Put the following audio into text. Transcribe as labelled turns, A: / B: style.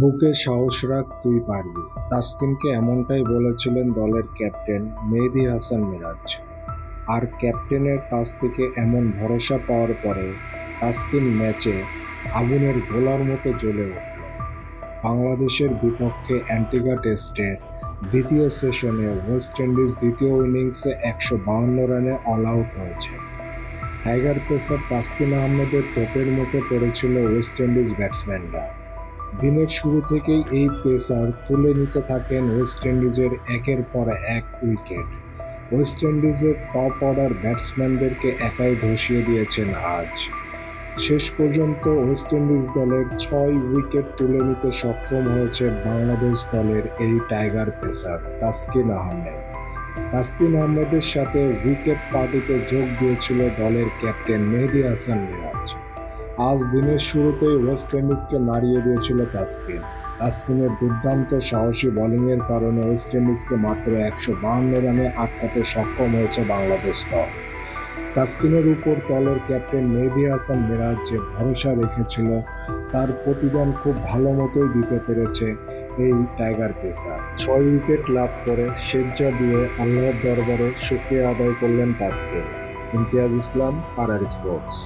A: বুকে সাহস রাখ, তুই পারবি। তাসকিনকে এমনটাই বলেছিলেন দলের ক্যাপ্টেন মেহেদী হাসান মিরাজ। আর ক্যাপ্টেনের কাছ থেকে এমন ভরসা পাওয়ার পরে তাসকিন ম্যাচে আগুনের গোলার মতো জ্বলে উঠল। বাংলাদেশের বিপক্ষে অ্যান্টিগা টেস্টের দ্বিতীয় সেশনে ওয়েস্ট ইন্ডিজ দ্বিতীয় ইনিংসে একশো বাহান্ন রানে অল আউট হয়েছে। টাইগার পেসার তাসকিন আহমেদের তোপের মুখে পড়েছিল ওয়েস্ট ইন্ডিজ ব্যাটসম্যানরা। দিনের শুরু থেকেই এই পেসার তুলে নিতে থাকেন ওয়েস্ট ইন্ডিজের একের পর এক উইকেট। ওয়েস্ট ইন্ডিজের টপ অর্ডার ব্যাটসম্যানদেরকে একাই ধসিয়ে দিয়েছেন আজ। শেষ পর্যন্ত ওয়েস্ট ইন্ডিজ দলের ছয় উইকেট তুলে নিতে সক্ষম হয়েছে বাংলাদেশ দলের এই টাইগার পেসার তাসকিন আহমেদ। তাসকিন আহমেদের সাথে উইকেট পার্টিতে যোগ দিয়েছিল দলের ক্যাপ্টেন মেহেদি হাসান মিরাজ আজ দিনের শুরুতেই ওয়েস্ট ইন্ডিজকে নাড়িয়ে দিয়েছিল তাসকিন। তাসকিনের দুর্দান্ত সাহসী বোলিংয়ের কারণে ওয়েস্ট ইন্ডিজকে মাত্র একশো বাহান্ন রানে আটকাতে সক্ষম হয়েছে বাংলাদেশ দল। তাসকিনের উপর দলের ক্যাপ্টেন মেহেদী হাসান মিরাজ যে ভরসা রেখেছিল, তার প্রতিদান খুব ভালো মতোই দিতে পেরেছে এই টাইগার পেসার ছয় উইকেট লাভ করে সেজ্জা দিয়ে আল্লাহর দরবারে শুক্রিয়া আদায় করলেন তাসকিন। ইমতিয়াজ ইসলাম আর স্পোর্টস